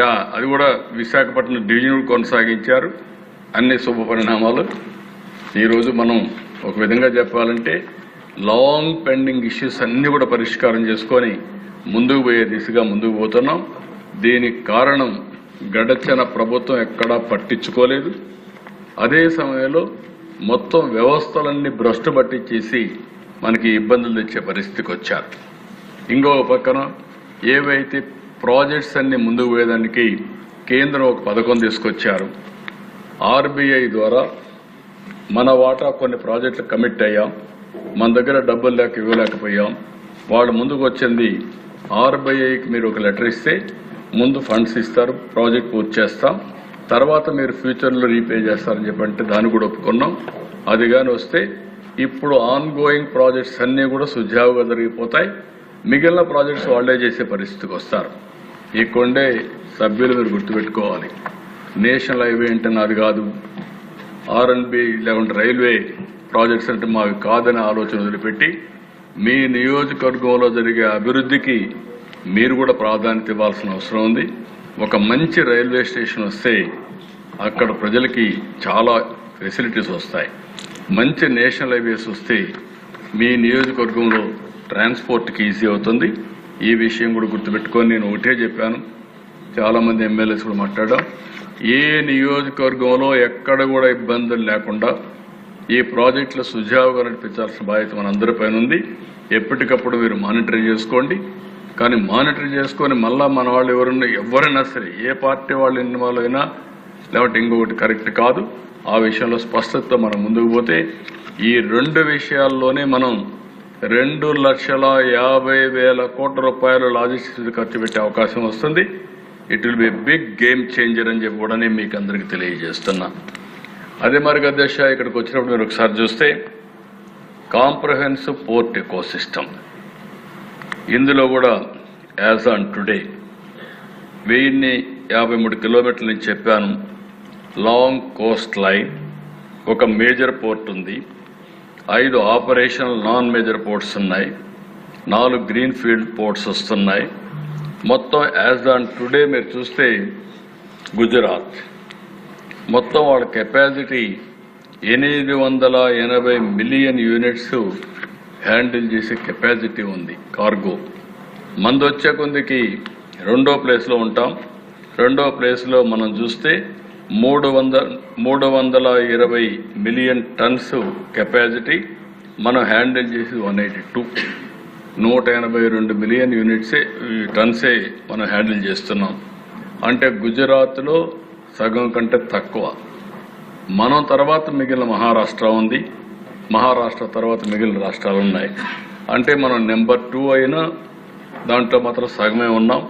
Yeah అది కూడా Visakhapatnam division కొనసాగించారు. అన్ని శుభ పరిణామాలు. ఈరోజు మనం ఒక విధంగా చెప్పాలంటే లాంగ్ పెండింగ్ ఇష్యూస్ అన్ని కూడా పరిష్కారం చేసుకొని ముందుకు పోయే దిశగా ముందుకు పోతున్నాం. దీనికి కారణం గడచిన ప్రభుత్వం ఎక్కడా పట్టించుకోలేదు. అదే సమయంలో మొత్తం వ్యవస్థలన్నీ భ్రష్టు పట్టించేసి మనకి ఇబ్బందులు తెచ్చే పరిస్థితికి వచ్చారు. ఇంకో పక్కన ఏవైతే ప్రాజెక్ట్స్ అన్ని ముందుకు పోయేదానికి కేంద్రం ఒక పథకం తీసుకొచ్చారు. ఆర్బీఐ ద్వారా మన వాటా కొన్ని ప్రాజెక్టులు కమిట్ అయ్యాం. మన దగ్గర డబ్బులు లేక ఇవ్వలేకపోయాం. వాళ్ళు ముందుకు వచ్చింది ఆర్బీఐకి మీరు ఒక లెటర్ ఇస్తే ముందు ఫండ్స్ ఇస్తారు ప్రాజెక్ట్ పూర్తి చేస్తాం. తర్వాత మీరు ఫ్యూచర్లో రీపే చేస్తారని చెప్పంటే దాన్ని కూడా ఒప్పుకున్నాం. అది కానీ వస్తే ఇప్పుడు ఆన్ గోయింగ్ ప్రాజెక్ట్స్ అన్నీ కూడా సుజావుగా జరిగిపోతాయి. మిగిలిన ప్రాజెక్ట్స్ వాళ్ళే చేసే పరిస్థితికి వస్తారు. ఈ కొండే సభ్యులు మీరు గుర్తుపెట్టుకోవాలి. నేషనల్ హైవే అంటే నాది కాదు. ఆర్ఎన్బి లేకుంటే రైల్వే ప్రాజెక్ట్స్ అంటే మావి కాదని ఆలోచన వదిలిపెట్టి మీ నియోజకవర్గంలో జరిగే అభివృద్ధికి మీరు కూడా ప్రాధాన్యత ఇవ్వాల్సిన అవసరం ఉంది. ఒక మంచి రైల్వే స్టేషన్ వస్తే అక్కడ ప్రజలకి చాలా ఫెసిలిటీస్ వస్తాయి. మంచి నేషనల్ హైవేస్ వస్తే మీ నియోజకవర్గంలో ట్రాన్స్పోర్ట్కి ఈజీ అవుతుంది. ఈ విషయం కూడా గుర్తుపెట్టుకొని నేను ఒకటే చెప్పాను. చాలా మంది ఎమ్మెల్యేస్ కూడా మాట్లాడాం. ఏ నియోజకవర్గంలో ఎక్కడ కూడా ఇబ్బందులు లేకుండా ఈ ప్రాజెక్టులు సుజావుగా నడిపించాల్సిన బాధ్యత మనందరిపైన ఉంది. ఎప్పటికప్పుడు మీరు మానిటర్ చేసుకోండి. కానీ మానిటర్ చేసుకొని మళ్ళా మన వాళ్ళు ఎవరున్నా ఎవరైనా సరే ఏ పార్టీ వాళ్ళు ఇన్వాల్వ్ అయినా లేకపోతే ఇంకొకటి కరెక్ట్ కాదు. ఆ విషయంలో స్పష్టత మనం ముందుకు పోతే ఈ రెండు విషయాల్లోనే మనం రెండు లక్షల యాభై వేల కోట్ల రూపాయలు లాజిస్టిక్స్ ఖర్చు పెట్టే అవకాశం వస్తుంది. It will be big game changer అని చెప్పి కూడా నేను మీకు అందరికి తెలియజేస్తున్నా. అదే మరి దశ ఇక్కడికి వచ్చినప్పుడు మీరు ఒకసారి చూస్తే కాంప్రహెన్సివ్ పోర్ట్ ఎకో సిస్టమ్ ఇందులో కూడా యాజ్ ఆన్ టుడే వెయ్యిన్ని యాభై మూడు కిలోమీటర్లు నేను చెప్పాను. లాంగ్ కోస్ట్ లైన్ ఒక మేజర్ పోర్ట్ ఉంది. ఐదు ఆపరేషనల్ నాన్ మేజర్ పోర్ట్స్ ఉన్నాయి. నాలుగు గ్రీన్ ఫీల్డ్ పోర్ట్స్ వస్తున్నాయి. మొత్తం యాజ్ ఆన్ టుడే మీరు చూస్తే గుజరాత్. మొత్తం వాళ్ళ కెపాసిటీ ఎనిమిది వందల ఎనభై మిలియన్ యూనిట్స్ హ్యాండిల్ చేసే కెపాసిటీ ఉంది కార్గో. మంది వచ్చే కొందికి రెండో ప్లేస్లో ఉంటాం. రెండో ప్లేస్లో మనం చూస్తే మూడు వందల మూడు వందల ఇరవై మిలియన్ టన్స్ కెపాసిటీ మనం హ్యాండిల్ చేసి వన్ ఎయిటీ టూ నూట ఎనభై రెండు మిలియన్ యూనిట్సే ఈ టన్సే మనం హ్యాండిల్ చేస్తున్నాం. అంటే గుజరాత్లో సగం కంటే తక్కువ. మనం తర్వాత మిగిలిన మహారాష్ట్ర ఉంది. మహారాష్ట్ర తర్వాత మిగిలిన రాష్ట్రాలు ఉన్నాయి అంటే మనం నెంబర్ టూ అయినా దాంట్లో మాత్రం సగమే ఉన్నాం.